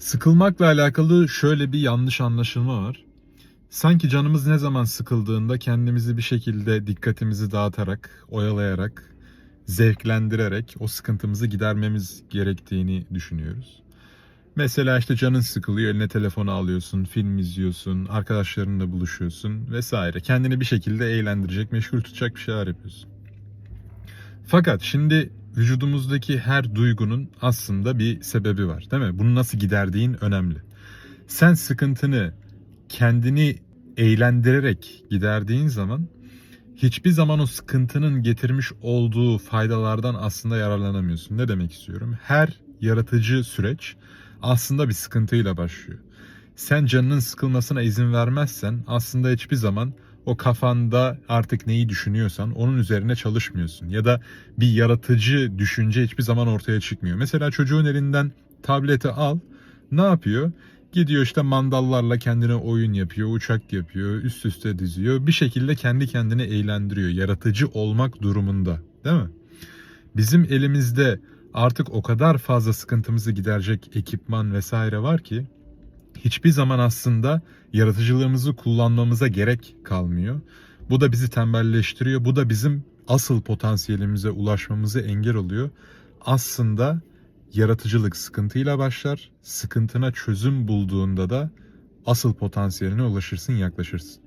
Sıkılmakla alakalı şöyle bir yanlış anlaşılma var. Sanki canımız ne zaman sıkıldığında kendimizi bir şekilde dikkatimizi dağıtarak, oyalayarak, zevklendirerek o sıkıntımızı gidermemiz gerektiğini düşünüyoruz. Mesela işte canın sıkılıyor, eline telefonu alıyorsun, film izliyorsun, arkadaşlarınla buluşuyorsun vesaire. Kendini bir şekilde eğlendirecek, meşgul tutacak bir şeyler yapıyorsun. Fakat şimdi vücudumuzdaki her duygunun aslında bir sebebi var, değil mi? Bunu nasıl giderdiğin önemli. Sen sıkıntını kendini eğlendirerek giderdiğin zaman hiçbir zaman o sıkıntının getirmiş olduğu faydalardan aslında yararlanamıyorsun. Ne demek istiyorum? Her yaratıcı süreç aslında bir sıkıntıyla başlıyor. Sen canının sıkılmasına izin vermezsen aslında hiçbir zaman o kafanda artık neyi düşünüyorsan onun üzerine çalışmıyorsun. Ya da bir yaratıcı düşünce hiçbir zaman ortaya çıkmıyor. Mesela çocuğun elinden tableti al. Ne yapıyor? Gidiyor işte mandallarla kendine oyun yapıyor, uçak yapıyor, üst üste diziyor. Bir şekilde kendi kendini eğlendiriyor. Yaratıcı olmak durumunda. Değil mi? Bizim elimizde artık o kadar fazla sıkıntımızı giderecek ekipman vesaire var ki hiçbir zaman aslında yaratıcılığımızı kullanmamıza gerek kalmıyor. Bu da bizi tembelleştiriyor. Bu da bizim asıl potansiyelimize ulaşmamızı engel oluyor. Aslında yaratıcılık sıkıntıyla başlar. Sıkıntına çözüm bulduğunda da asıl potansiyeline ulaşırsın, yaklaşırsın.